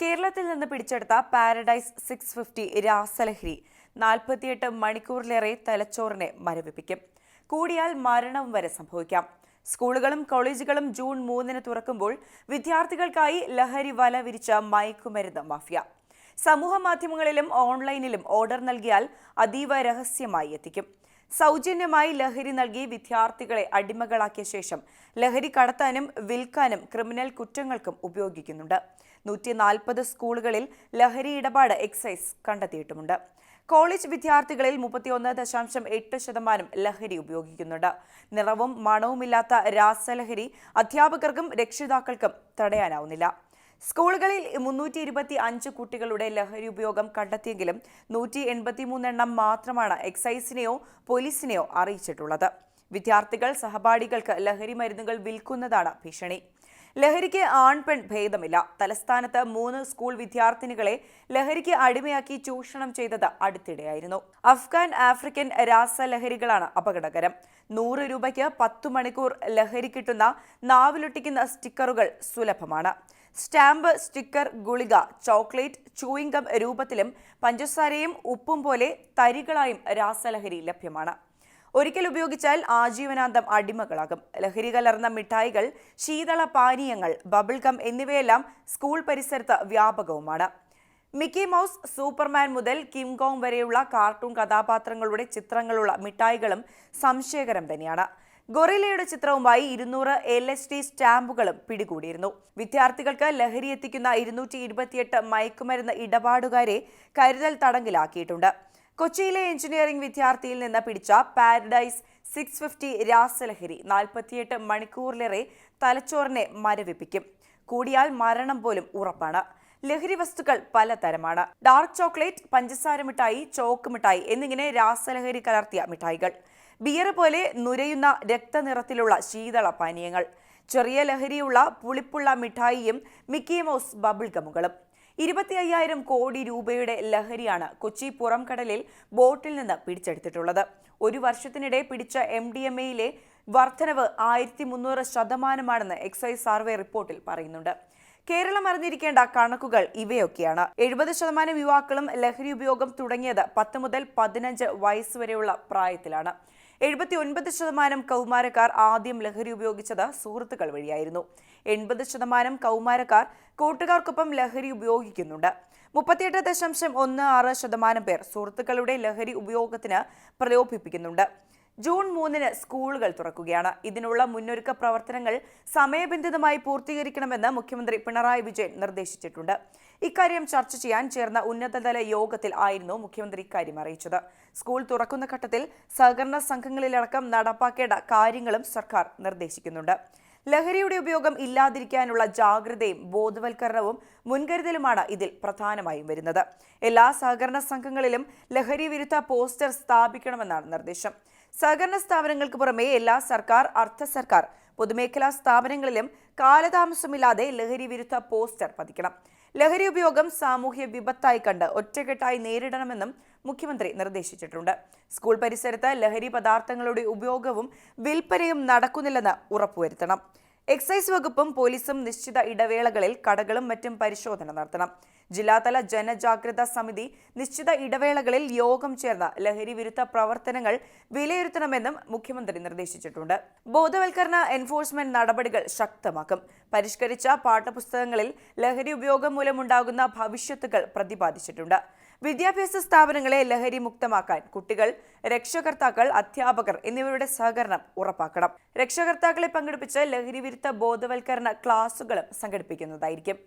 കേരളത്തിൽ നിന്ന് പിടിച്ചെടുത്ത പാരഡൈസ് സിക്സ് ഫിഫ്റ്റി രാസലഹരി നാൽപ്പത്തിയെട്ട് മണിക്കൂറിലേറെ തലച്ചോറിനെ മരവിപ്പിക്കും. കൂടിയാൽ മരണം വരെ സംഭവിക്കാം. സ്കൂളുകളും കോളേജുകളും ജൂൺ മൂന്നിന് തുറക്കുമ്പോൾ വിദ്യാർത്ഥികൾക്കായി ലഹരി വല വിരിച്ച മയക്കുമരുന്ന് മാഫിയ. സമൂഹ മാധ്യമങ്ങളിലും ഓൺലൈനിലും ഓർഡർ നൽകിയാൽ അതീവ രഹസ്യമായി എത്തിക്കും. സൗജന്യമായി ലഹരി നൽകി വിദ്യാർത്ഥികളെ അടിമകളാക്കിയ ശേഷം ലഹരി കടത്താനും വിൽക്കാനും ക്രിമിനൽ കുറ്റങ്ങൾക്കും ഉപയോഗിക്കുന്നുണ്ട്. നൂറ്റി നാൽപ്പത് സ്കൂളുകളിൽ ലഹരി ഇടപാട് എക്സൈസ് കണ്ടെത്തിയിട്ടുമുണ്ട്. കോളേജ് വിദ്യാർത്ഥികളിൽ മുപ്പത്തിയൊന്ന് ദശാംശം എട്ട് ശതമാനം ലഹരി ഉപയോഗിക്കുന്നുണ്ട്. നിറവും മണവുമില്ലാത്ത രാസലഹരി അധ്യാപകർക്കും രക്ഷിതാക്കൾക്കും തടയാനാവുന്നില്ല. സ്കൂളുകളിൽ മുന്നൂറ്റി ഇരുപത്തി അഞ്ച് കുട്ടികളുടെ ലഹരി ഉപയോഗം കണ്ടെത്തിയെങ്കിലും നൂറ്റി എൺപത്തിമൂന്നെണ്ണം മാത്രമാണ് എക്സൈസിനെയോ പോലീസിനെയോ അറിയിച്ചിട്ടുള്ളത്. വിദ്യാർത്ഥികൾ സഹപാഠികൾക്ക് ലഹരി മരുന്നുകൾ വിൽക്കുന്നതാണ് ഭീഷണി. ലഹരിക്ക് ആൺപെൺ ഭേദമില്ല. തലസ്ഥാനത്ത് മൂന്ന് സ്കൂൾ വിദ്യാർത്ഥിനികളെ ലഹരിക്ക് അടിമയാക്കി ചൂഷണം ചെയ്തത് അടുത്തിടെയായിരുന്നു. അഫ്ഗാൻ ആഫ്രിക്കൻ രാസലഹരികളാണ് അപകടകരം. നൂറ് രൂപയ്ക്ക് പത്തു മണിക്കൂർ ലഹരി കിട്ടുന്ന നാവിലൊട്ടിക്കുന്ന സ്റ്റിക്കറുകൾ സുലഭമാണ്. സ്റ്റാമ്പ് സ്റ്റിക്കർ ഗുളിക ചോക്ലേറ്റ് ചൂയിങ്കം രൂപത്തിലും പഞ്ചസാരയും ഉപ്പും പോലെ തരികളായും രാസലഹരി ലഭ്യമാണ്. ഒരിക്കൽ ഉപയോഗിച്ചാൽ ആജീവനാന്തം അടിമകളാകും. ലഹരി കലർന്ന മിഠായികൾ ശീതള പാനീയങ്ങൾ ബബിൾ ഗം എന്നിവയെല്ലാം സ്കൂൾ പരിസരത്ത് വ്യാപകവുമാണ്. മിക്കി മൗസ് സൂപ്പർമാൻ മുതൽ കിംഗോങ് വരെയുള്ള കാർട്ടൂൺ കഥാപാത്രങ്ങളുടെ ചിത്രങ്ങളുള്ള മിഠായികളും സംശയകരം തന്നെയാണ്. ഗൊറിലയുടെ ചിത്രവുമായി ഇരുന്നൂറ് എൽ എസ് ടി സ്റ്റാമ്പുകളും പിടികൂടിയിരുന്നു. വിദ്യാർത്ഥികൾക്ക് ലഹരി എത്തിക്കുന്ന ഇരുന്നൂറ്റി ഇരുപത്തിയെട്ട് മയക്കുമരുന്ന് ഇടപാടുകാരെ കരുതൽ തടങ്കിലാക്കിയിട്ടുണ്ട്. കൊച്ചിയിലെ എഞ്ചിനീയറിംഗ് വിദ്യാർത്ഥിയിൽ നിന്ന് പിടിച്ച പാരഡൈസ് സിക്സ് ഫിഫ്റ്റി രാസലഹരി നാൽപ്പത്തിയെട്ട് മണിക്കൂറിലേറെ തലച്ചോറിനെ മരവിപ്പിക്കും. കൂടിയാൽ മരണം പോലും ഉറപ്പാണ്. ലഹരി വസ്തുക്കൾ പലതരമാണ്. ഡാർക്ക് ചോക്ലേറ്റ് പഞ്ചസാര മിഠായി ചോക്ക് മിഠായി എന്നിങ്ങനെ രാസലഹരി കലർത്തിയ മിഠായികൾ. ബിയർ പോലെ നുരയുന്ന രക്തനിറത്തിലുള്ള ശീതള പാനീയങ്ങൾ ചെറിയ ലഹരിയുള്ള പുളിപ്പുള്ള മിഠായിയും മിക്കി മൗസ് ബബിൾ ഗമുകളും. ഇരുപത്തി അയ്യായിരം കോടി രൂപയുടെ ലഹരിയാണ് കൊച്ചി പുറംകടലിൽ ബോട്ടിൽ നിന്ന് പിടിച്ചെടുത്തിട്ടുള്ളത്. ഒരു വർഷത്തിനിടെ പിടിച്ച എം ഡി എം എയിലെ വർധനവ് ആയിരത്തി മുന്നൂറ് ശതമാനമാണെന്ന് എക്സൈസ് സർവേ റിപ്പോർട്ടിൽ പറയുന്നുണ്ട്. കേരളം അറിഞ്ഞിരിക്കേണ്ട കണക്കുകൾ ഇവയൊക്കെയാണ്. എഴുപത് ശതമാനം യുവാക്കളും ലഹരി ഉപയോഗം തുടങ്ങിയത് പത്ത് മുതൽ പതിനഞ്ച് വയസ്സ് വരെയുള്ള പ്രായത്തിലാണ്. എഴുപത്തി ഒൻപത് ശതമാനം കൗമാരക്കാർ ആദ്യം ലഹരി ഉപയോഗിച്ചത് സുഹൃത്തുക്കൾ വഴിയായിരുന്നു. എൺപത് ശതമാനം കൗമാരക്കാർ കൂട്ടുകാർക്കൊപ്പം ലഹരി ഉപയോഗിക്കുന്നുണ്ട്. മുപ്പത്തിയെട്ട് ദശാംശം ഒന്ന് ആറ് ശതമാനം പേർ സുഹൃത്തുക്കളുടെ ലഹരി ഉപയോഗത്തിന് പ്രലോഭിപ്പിക്കുന്നുണ്ട്. ജൂൺ മൂന്നിന് സ്കൂളുകൾ തുറക്കുകയാണ്. ഇതിനുള്ള മുന്നൊരുക്ക പ്രവർത്തനങ്ങൾ സമയബന്ധിതമായി പൂർത്തീകരിക്കണമെന്ന് മുഖ്യമന്ത്രി പിണറായി വിജയൻ നിർദ്ദേശിച്ചിട്ടുണ്ട്. ഇക്കാര്യം ചർച്ച ചെയ്യാൻ ചേർന്ന ഉന്നതതല യോഗത്തിൽ ആയിരുന്നു മുഖ്യമന്ത്രി ഇക്കാര്യം അറിയിച്ചത്. സ്കൂൾ തുറക്കുന്ന ഘട്ടത്തിൽ സഹകരണ സംഘങ്ങളിലടക്കം നടപ്പാക്കേണ്ട കാര്യങ്ങളും സർക്കാർ നിർദ്ദേശിക്കുന്നുണ്ട്. ലഹരിയുടെ ഉപയോഗം ഇല്ലാതിരിക്കാനുള്ള ജാഗ്രതയും ബോധവൽക്കരണവും മുൻകരുതലുമാണ് ഇതിൽ പ്രധാനമായും വരുന്നത്. എല്ലാ സഹകരണ സംഘങ്ങളിലും ലഹരി വിരുദ്ധ പോസ്റ്റർ സ്ഥാപിക്കണമെന്നാണ് നിർദ്ദേശം. സഹകരണ സ്ഥാപനങ്ങൾക്ക് പുറമെ എല്ലാ സർക്കാർ അർദ്ധ സർക്കാർ പൊതുമേഖലാ സ്ഥാപനങ്ങളിലും കാലതാമസമില്ലാതെ ലഹരി വിരുദ്ധ പോസ്റ്റർ പതിക്കണം. ലഹരി ഉപയോഗം സാമൂഹ്യ വിപത്തായി കണ്ട് ഒറ്റക്കെട്ടായി നേരിടണമെന്നും മുഖ്യമന്ത്രി നിർദ്ദേശിച്ചിട്ടുണ്ട്. സ്കൂൾ പരിസരത്ത് ലഹരി പദാർത്ഥങ്ങളുടെ ഉപയോഗവും വിൽപ്പനയും നടക്കുന്നില്ലെന്ന് ഉറപ്പുവരുത്തണം. എക്സൈസ് വകുപ്പും പോലീസും നിശ്ചിത ഇടവേളകളിൽ കടകളും മറ്റും പരിശോധന നടത്തണം. ജില്ലാതല ജനജാഗ്രതാ സമിതി നിശ്ചിത ഇടവേളകളിൽ യോഗം ചേർന്ന ലഹരി വിരുദ്ധ പ്രവർത്തനങ്ങൾ വിലയിരുത്തണമെന്നും മുഖ്യമന്ത്രി നിർദ്ദേശിച്ചിട്ടുണ്ട്. ബോധവൽക്കരണ എൻഫോഴ്സ്മെന്റ് നടപടികൾ ശക്തമാക്കും. പരിഷ്കരിച്ച പാഠപുസ്തകങ്ങളിൽ ലഹരി ഉപയോഗം മൂലമുണ്ടാകുന്ന ഭവിഷ്യത്തുകൾ പ്രതിപാദിച്ചിട്ടുണ്ട്. വിദ്യാഭ്യാസ സ്ഥാപനങ്ങളെ ലഹരി മുക്തമാക്കാൻ കുട്ടികൾ രക്ഷകർത്താക്കൾ അധ്യാപകർ എന്നിവരുടെ സഹകരണം ഉറപ്പാക്കണം. രക്ഷകർത്താക്കളെ പങ്കെടുപ്പിച്ച് ലഹരി വിരുദ്ധ ബോധവൽക്കരണ ക്ലാസുകളും സംഘടിപ്പിക്കുന്നതായിരിക്കും.